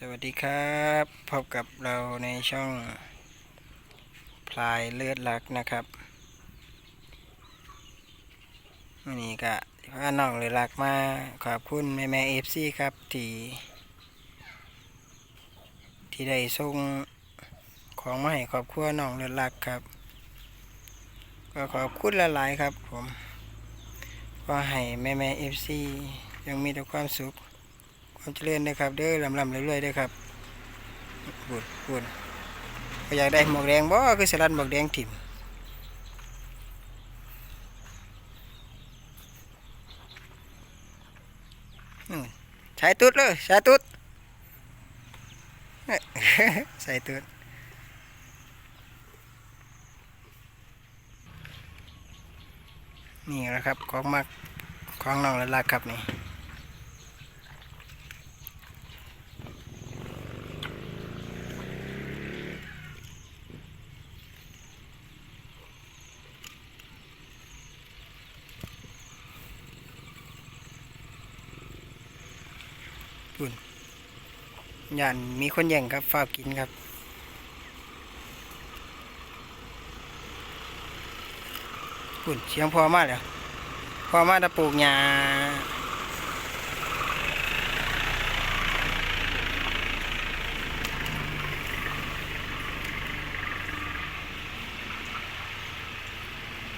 สวัสดีครับ พบกับเราในช่องพลายเลือดรักนะครับวันนี้ก็พาน้องเลือดรักมาขอบคุณแม่แม่เอฟซีครับที่ที่ได้ส่งของมาให้ครอบครัวน้องเลือดรักครับ ก็ขอบคุณหลายๆครับผมก็ให้แม่แม่เอฟซียังมีแต่ความสุข ความเจริญนะครับ เด้อลำลำเรื่อยๆด้อครับบุญบุญก็อยากได้หมวกแดงบ่คือสลัดหมวกแดงถิ่มใส่ตุ๊ดเลยใส่ตุ๊ดใส่ตุ๊ดนี่แหละครับ ของมักของน้องละลักครับนี่ ย่านมีคนแย่งครับฝากกินครับ ปุ่นเสียงพอมากเลยพอมากตะปลูกหญ้า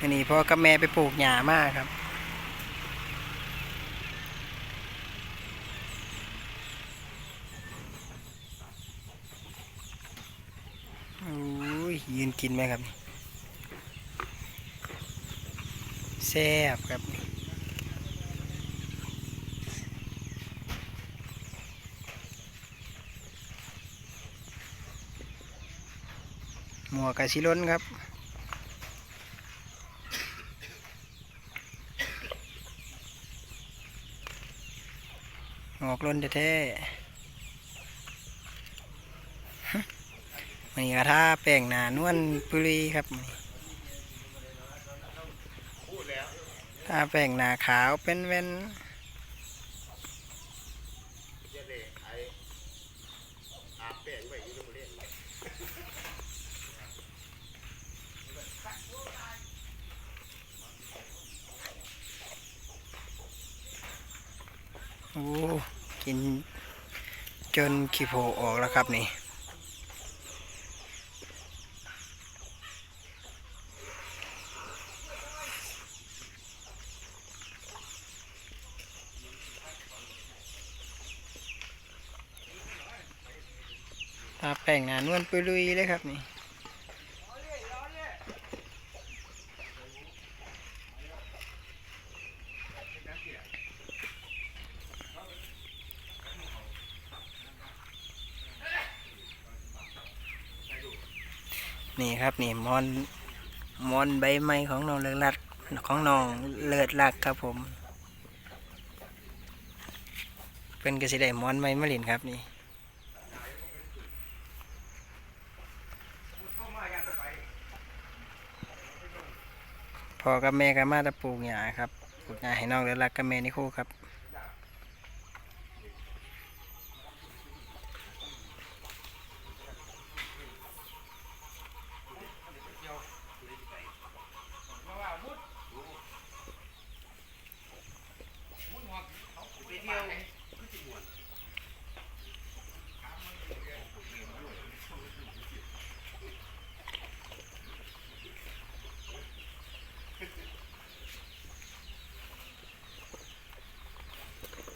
อันนี้พ่อกับแม่ไปปลูกหญ้ามากครับ โอ้ ยืนกินไหมครับแซ่บครับหมวกกะชิล้นครับหมวกล้นแท้ๆ นกระทาแป้งหนานวลปุรีครับมื้อนี้ทาแป้งหนาขาวเป็นเว้นโอ้กินจนขี้โผออกแล้วครับนี่ ทาแป้งหนานวลปุยลุยเลยครับนี่นี่ครับนี่มอนมอนใบไม้ของน้องเลิศรักของน้องเลิศรักครับผมเป็นกระสิได้มอนไม้มะลินครับนี่ พ่อกับแม่ก็มาตะปลูกหญ้าครับปลูกหญ้าให้น้องเดือดรักกับแม่นิโคครับ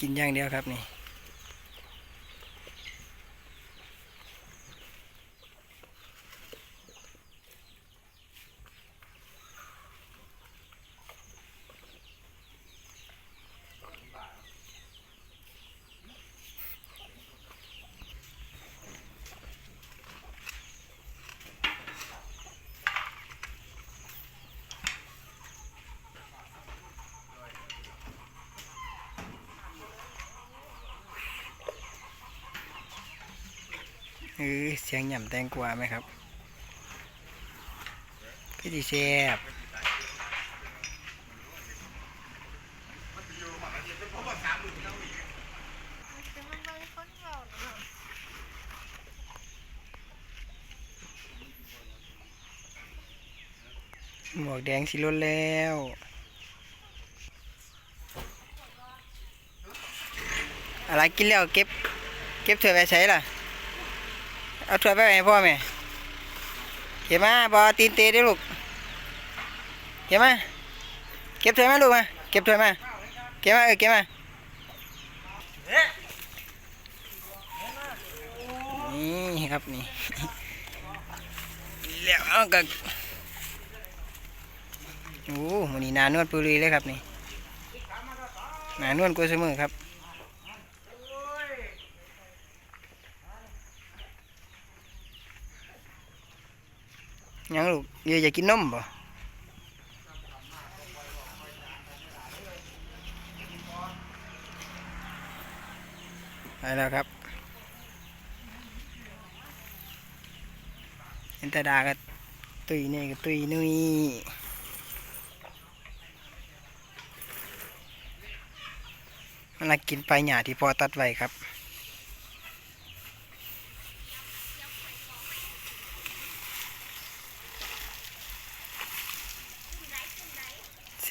กินอย่างเดียวครับนี่ เออเสียงหย่ำแตงกวาไหมครับพี่ดีแซ่บหมวกแดงสิลดแล้วอะไรกินแล้วเก็บ เก็บเธอไปใช้ล่ะ เอาถ้วยไปให้พ่อแม่เก็บมาบอตีนเตะได้อลูกเก็บมาเก็บถ้วยมาลูกมาเก็บถ้วยมาเก็บมาเออเก็บมานี่ครับนี่แล้วเอาก็โอ้มันนี่หนานวดปุรีเลยครับนี่หนานวดกูเสมอครับ ยังลูกเยอะจะกินนมบ่ไปแล้วครับเห็นตาดาก็ตุยนี่ก็ตุยนุยมันกินไปหยาที่พอตัดไว้ครับ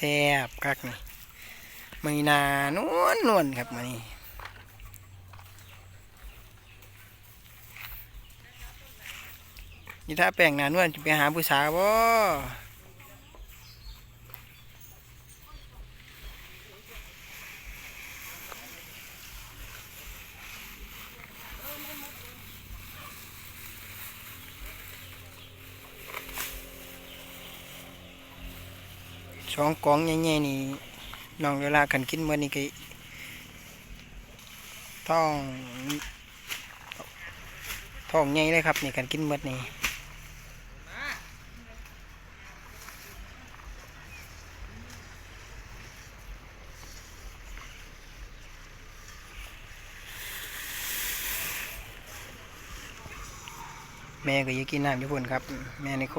แซ่บคักนี่มือนานวลนวลครับมานี่นี่ถ้าแปลงนานวลจะไปหาผู้สาวบ่ องกองใหญ่ๆนี่น้องเวลากันกินเมื่อนี้ก็ท้องท้องใหญ่เลยครับนี่กันกินเมื่อนี้แม่ก็ยังกินน้ำญี่ปุ่นครับ แม่ในโค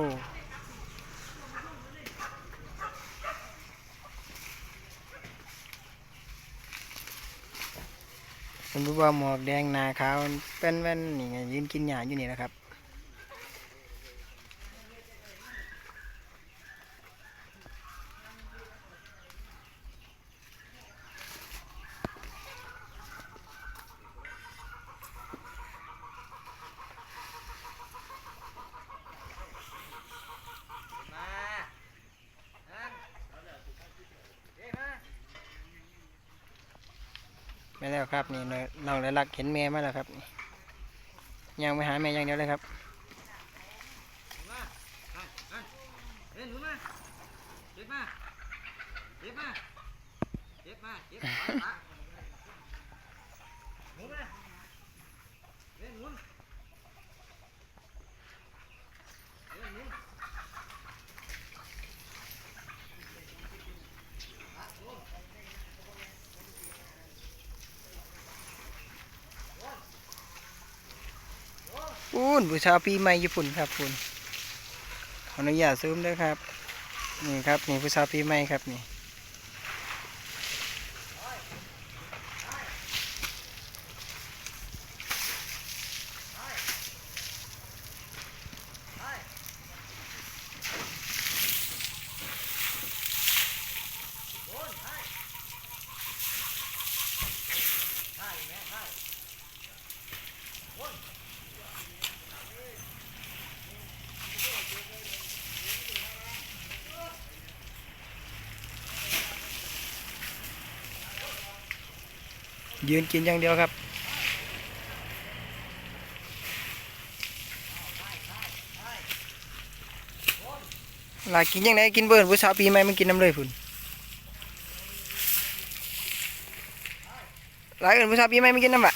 ผมรู้ว่าหมวกแดงนาขาวเป็นแว่นนี่ไงยืนกินหญ้าอยู่นี่นะครับ ไม่แล้วครับนี่น้อยน้องเลยรักเห็นแม่มาแล้วครับยังไม่หาแม่ยังเดียวเลยครับเฮ้ยหนูมาเจ็บมาเจ็บมาเจ็บมาเจ็บมาปะหนูมาเฮ้ยหนูเฮ้ยหนู ปูนบูชาปีใหม่ญี่ปุ่นครับคุณขออนุญาตซูมด้วยครับ นี่ครับนี่บูชาปีใหม่ครับนี่ ยืนกินอย่างเดียวครับ ลากินยังไงกินเบิร์นบูชาปีใหม่มันกินน้ำเลยพุ่นหลายเอินบูชาปีใหม่มันกินน้ำละ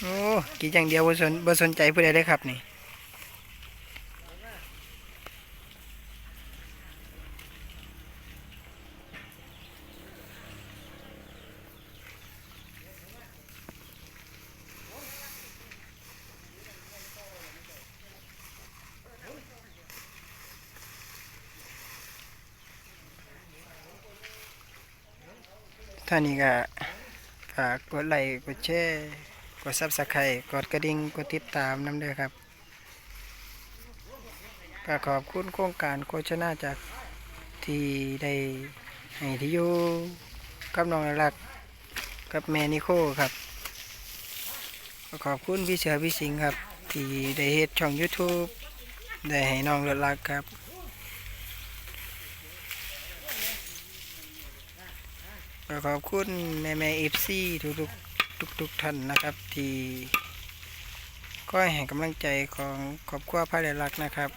โอ้กินอย่างเดียวบ่สนบ่สนใจผู้ใดเลยครับนี่ ท่านี้ก็ฝากกดไลค์กดแชร์กดซับสไครต์กดกระดิ่งกดติดตามน้ำเด้อครับก็ขอบคุณโครงการโฆษณาจากที่ได้ให้ที่อยู่กับน้องรักกับแม่นิโคครับก็ขอบคุณพี่เสือพี่สิงครับ ที่ได้เฮ็ดช่อง YouTube ได้ให้น้องเลิศรักครับ ขอบคุณแม่แม่เอฟซีทุกทุกทุกทุกท่านนะครับที่ก็ให้กำลังใจของขอบคุณพระเดลักนะครับ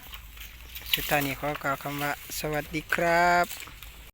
สุดท้ายนี้ขอกล่าวคำว่า สวัสดีครับ